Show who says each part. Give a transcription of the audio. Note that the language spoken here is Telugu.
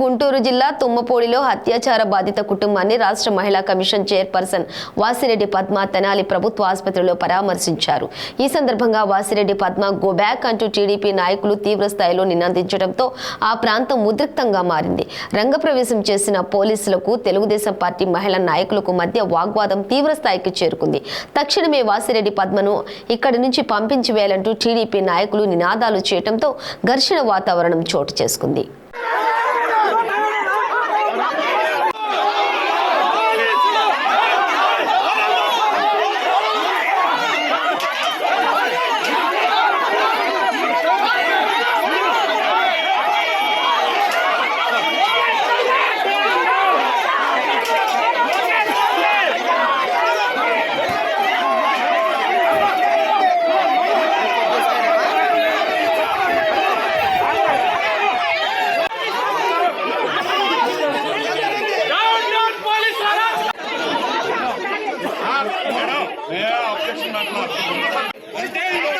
Speaker 1: గుంటూరు జిల్లా తుమ్మపూడిలో అత్యాచార బాధిత కుటుంబాన్ని రాష్ట్ర మహిళా కమిషన్ చైర్పర్సన్ వాసిరెడ్డి పద్మ తెనాలి ప్రభుత్వ ఆసుపత్రిలో పరామర్శించారు. ఈ సందర్భంగా వాసిరెడ్డి పద్మ గో బ్యాక్ అంటూ టీడీపీ నాయకులు తీవ్రస్థాయిలో నినందించడంతో ఆ ప్రాంతం ఉద్రిక్తంగా మారింది. రంగప్రవేశం చేసిన పోలీసులకు తెలుగుదేశం పార్టీ మహిళా నాయకులకు మధ్య వాగ్వాదం తీవ్రస్థాయికి చేరుకుంది. తక్షణమే వాసిరెడ్డి పద్మను ఇక్కడి నుంచి పంపించి వేయాలంటూ టీడీపీ నాయకులు నినాదాలు చేయడంతో ఘర్షణ వాతావరణం చోటు చేసుకుంది.
Speaker 2: Presidente!